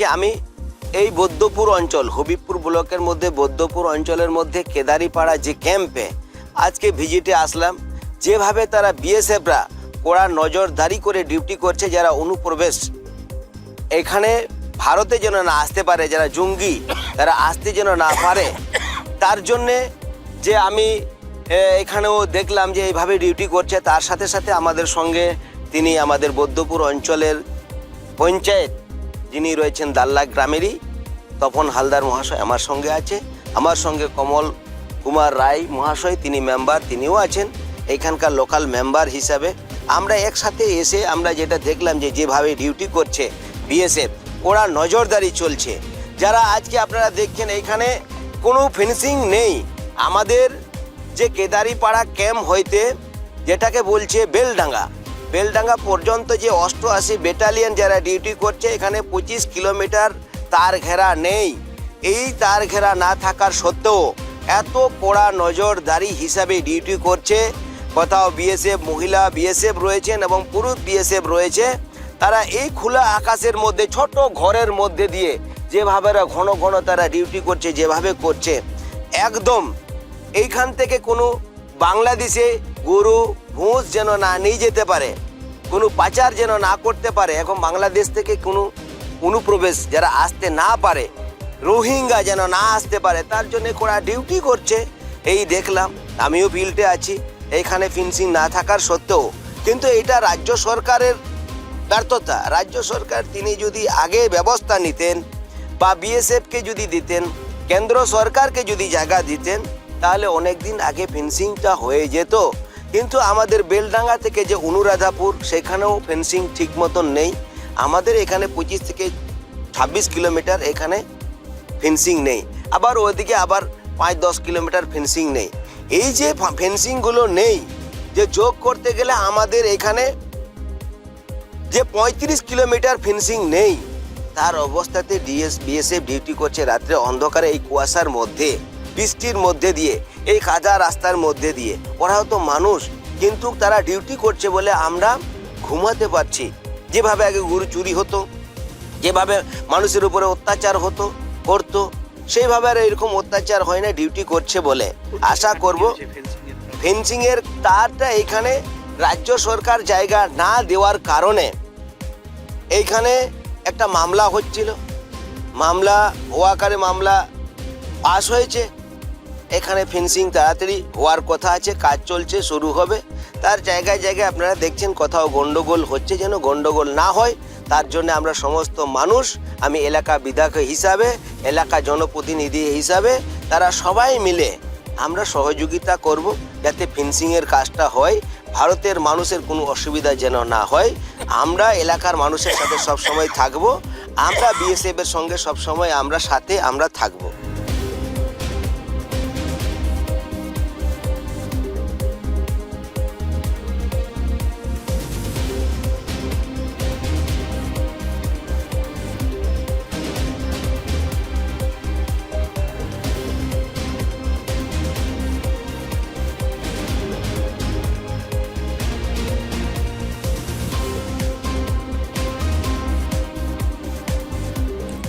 আজকে আমি এই বৌদ্ধপুর অঞ্চল, হবিবপুর ব্লকের মধ্যে, বৌদ্ধপুর অঞ্চলের মধ্যে কেদারিপাড়া যে ক্যাম্পে আজকে ভিজিটে আসলাম, যেভাবে তারা বিএসএফরা কড়া নজরদারি করে ডিউটি করছে যারা অনুপ্রবেশ। এখানে ভারতে যেন না আসতে পারে, যারা জঙ্গি, তারা আসতে যেন না পারে, তার জন্যে যে আমি এখানেও দেখলাম যে এইভাবে ডিউটি করছে, তার সাথে সাথে আমাদের সঙ্গে তিনি আমাদের বৌদ্ধপুর অঞ্চলের পঞ্চায়েত যিনি রয়েছেন দাল্লা গ্রামেরই, তপন হালদার মহাশয় আমার সঙ্গে আছে। আমার সঙ্গে কমল কুমার রায় মহাশয়, তিনি মেম্বার তিনিও আছেন। এখানকার লোকাল মেম্বার হিসাবে আমরা একসাথে এসে আমরা যেটা দেখলাম যে যেভাবে ডিউটি করছে বিএসএফ ওরা নজরদারি চলছে। যারা আজকে আপনারা দেখছেন এইখানে কোনো ফিনিশিং নেই। আমাদের যে কেদারিপাড়া ক্যাম্প হইতে, যেটাকে বলছে বেলডাঙ্গা বেলডাঙ্গা পর্যন্ত যে অষ্টআশি ব্যাটালিয়ন যারা ডিউটি করছে, এখানে পঁচিশ কিলোমিটার তার ঘেরা নেই। এই তার ঘেরা না থাকার সত্ত্বেও এত কড়া নজরদারি হিসাবে ডিউটি করছে। কোথাও বিএসএফ মহিলা বিএসএফ রয়েছেন এবং পুরুষ বিএসএফ রয়েছে। তারা এই খোলা আকাশের মধ্যে, ছোট ঘরের মধ্যে দিয়ে যেভাবে ঘন ঘন তারা ডিউটি করছে, যেভাবে করছে। একদম এইখান থেকে কোনো বাংলাদেশে গরু ভুঁস যেন না নিয়ে যেতে পারে, কোনো পাচার যেন না করতে পারে, এখন বাংলাদেশ থেকে কোনো অনুপ্রবেশ যারা আসতে না পারে, রোহিঙ্গা যেন না আসতে পারে, তার জন্য কড়া ডিউটি করছে, এই দেখলাম, আমিও ফিল্ডে আছি এইখানে ফিনিশিং না থাকার সত্ত্বেও, কিন্তু এটা রাজ্য সরকারের ব্যর্থতা, রাজ্য সরকার তিনি যদি আগে ব্যবস্থা নিতেন বা বিএসএফকে যদি দিতেন, কেন্দ্র সরকারকে যদি জায়গা দিতেন, তাহলে অনেক দিন আগে ফেন্সিংটা হয়ে যেত। কিন্তু আমাদের বেলডাঙ্গা থেকে যে অনুরাধাপুর, সেখানেও ফেন্সিং ঠিক মতন নেই। আমাদের এখানে পঁচিশ থেকে ছাব্বিশ কিলোমিটার এখানে ফেন্সিং নেই। আবার ওইদিকে আবার পাঁচ দশ কিলোমিটার ফেন্সিং নেই। এই যে ফেন্সিংগুলো নেই, যে যোগ করতে গেলে আমাদের এখানে যে পঁয়ত্রিশ কিলোমিটার ফেন্সিং নেই, তার অবস্থাতে ডিএস বিএসএফ ডিউটি করছে রাত্রে অন্ধকারে এই কুয়াশার মধ্যে, বৃষ্টির মধ্যে দিয়ে। এই কাদা রাস্তার মধ্যে দিয়ে। ওরা তো মানুষ, কিন্তু তারা ডিউটি করছে বলে আমরা ঘুমাতে পারছি। যেভাবে আগে গরু চুরি হতো, যেভাবে মানুষের উপরে অত্যাচার হতো, করতো, সেইভাবে আর এরকম অত্যাচার হয় না ডিউটি করছে বলে। আশা করব ফেন্সিং এর তারটা এখানে রাজ্য সরকার জায়গা না দেওয়ার কারণে এইখানে একটা মামলা হচ্ছিল। মামলা ওয়াকারে মামলা পাস হয়েছে। এখানে ফেন্সিং তাড়াতাড়ি হওয়ার কথা আছে, কাজ চলছে, শুরু হবে। তার জায়গায় জায়গায় আপনারা দেখছেন কোথাও গন্ডগোল হচ্ছে যেন গন্ডগোল না হয়। তার জন্য আমরা সমস্ত মানুষ, আমি এলাকা বিধায়ক হিসাবে, এলাকা জনপ্রতিনিধি হিসাবে, তারা সবাই মিলে আমরা সহযোগিতা করব যাতে ফেন্সিংয়ের কাজটা হয়, ভারতের মানুষের কোনো অসুবিধা যেন না হয়। আমরা এলাকার মানুষের সাথে সব সময় থাকব, আমরা বিএসএফ এর সঙ্গে সবসময় আমরা সাথে আমরা থাকব।